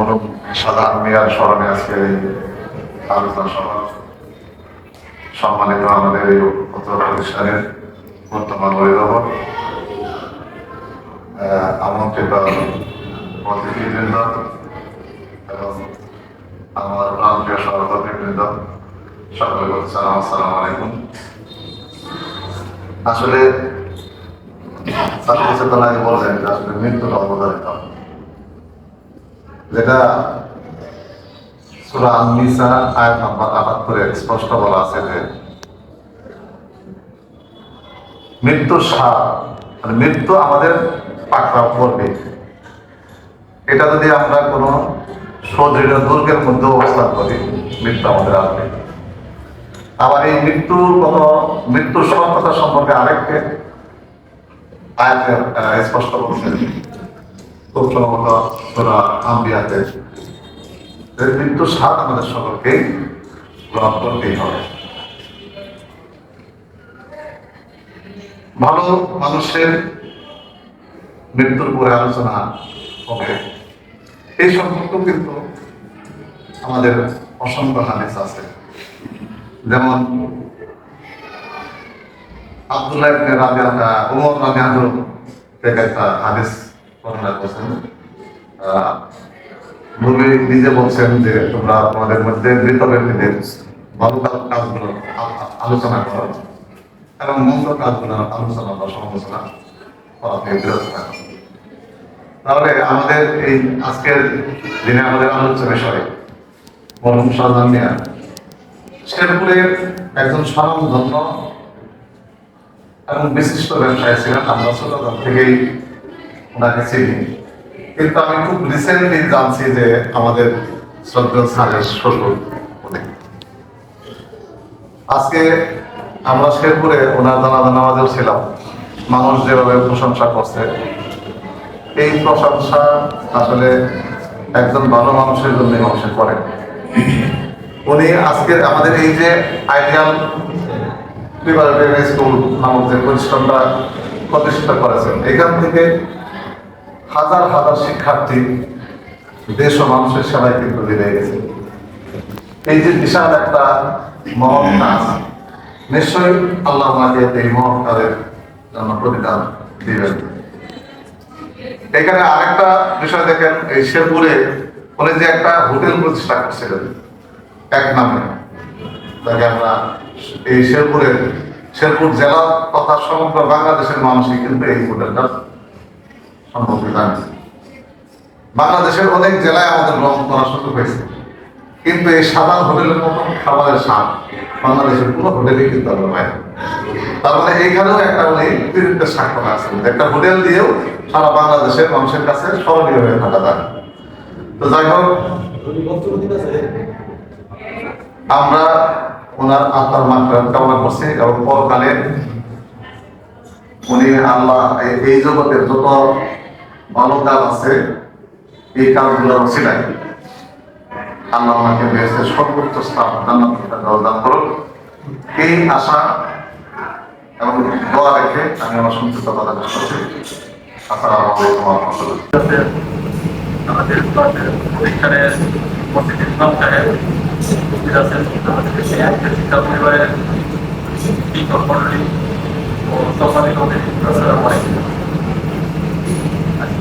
মরম সাধারণ মেয়ার স্মরণে আজকে এই আলোচনা সভা। সম্মানিত আমাদের এই প্রতিষ্ঠানের বর্তমান অভিভাবক আমন্ত্রিত অতিথিবৃন্দ এবং আমার প্রান্তীয় সহকর্মীবৃন্দ সকলে বলছেন আসসালামু আলাইকুম। আসলে চেতনা আগে বললেন আসলে মৃত্যুটা অবধারিত। যেটা সুরা আননিসা আয়াত নাম্বার স্পষ্ট বলা আছে যে মৃত্যুর সার মানে মৃত্যু আমাদের পাকড়াও করবে। এটা যদি আমরা কোনো সুদৃঢ় দুর্গের মধ্যে অবস্থান করি মৃত্যু আমাদের আসবে। আবার এই মৃত্যুর কত মৃত্যুর সত্যতা সম্পর্কে আরেকটি আয়াতে আহ, স্পষ্ট বলছেন খুব সম্ভবত তোরা আম্বিয়াতে। যে মৃত্যুর স্বাদ আমাদের গ্রহণ করতেই হবে। ভালো মানুষের মৃত্যুর পরে আলোচনা হবে। এই সম্পর্ক কিন্তু আমাদের অসংখ্য হাদিস আছে। যেমন আব্দুল্লাহ রাবিয়া ওমর থেকে একটা হাদিস বর্ণনা করেছেন নিজে বলছেন যে তোমরা তোমাদের মধ্যে মৃত ব্যক্তিদের ভালো কাজ- কাজগুলো আলোচনা করো। এবং মন্দ কাজগুলো আলোচনা বা সমালোচনা করা থেকে বিরত থাকো। তাহলে আমাদের এই আজকের দিনে আমাদের আলোচ্য বিষয় মরহুম শাহজাহান মিয়া। শেরপুরের একজন স্বনামধন্য এবং বিশিষ্ট ব্যবসায়ী ছিলেন, আমরা ছোটবেলা থেকেই ওনাকে চিনি। কিন্তু আমি খুব রিসেন্টলি জানছি যে আমাদের শ্রদ্ধেয় স্যারের শ্বশুর। আজকে আমরা শেরপুরে ওনার জানাজা নামাজেও ছিলাম। মানুষ যেভাবে প্রশংসা করছে, এই প্রশংসা আসলে একজন ভালো মানুষের জন্য মানুষের করে। উনি আজকে আমাদের এই যে আইডিয়াল প্রিপারেটরি স্কুল নামক যে প্রতিষ্ঠানটা প্রতিষ্ঠা করেছেন, এখান থেকে হাজার হাজার শিক্ষার্থী দেশ ও মানুষের সেবায় কিন্তু দিলে গেছে এই যে বিশাল একটা মহৎ কাজ নিশ্চয়ই আল্লাহ আমাকে এই মহৎ কাজের জন্য প্রতিদান দিবেন। এখানে আরেকটা বিষয় দেখেন, এই শেরপুরে উনি যে একটা হোটেল প্রতিষ্ঠা করছিলেন, এক নামে। তাকে আমরা এই শেরপুরের শেরপুর জেলা তথা সমগ্র বাংলাদেশের মানুষই কিন্তু এই হোটেলটা বাংলাদেশের অনেক জেলায় আমাদের গ্রহণ করার সুযোগ হয়েছে। কিন্তু এই সাধারণ হোটেলের মতন খাবারের স্বাদ বাংলাদেশের কোনো হোটেলে কিন্তু আমরা পাই তার মানে এইখানেও একটা উনি কৃতিত্বের স্বাক্ষর আছেন একটা হোটেল দিয়েও সারা বাংলাদেশের মানুষের কাছে স্মরণীয় হয়ে থাকা যায়। তো যাই হোক, আমরা ওনার আত্মার মাত্রা কামনা করছি এবং পরকালে উনি আল্লাহ এই জগতের যত ভালো কাজ আছে এই কাজগুলো ছিলেন আল্লাহ ওনাকে বেহেস্তের সর্বোচ্চ স্থান। জান্নাত দান করুন। এই আশা এবং দোয়া রেখে আমি আমার সংক্ষিপ্ত কথা করছি। আসসালামু আমাদের সাহেব আছেন। আমাদের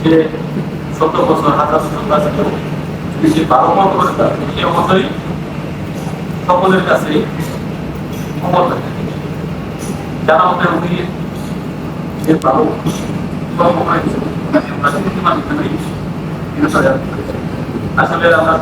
সে শত বছর, হাজার কাছে কেউ যদি সে মত করে তার সে অবশ্যই সকলের কাছে ক্ষমতা থাকে। যারা আমাদের উনি যে ভালো আসলে আমরা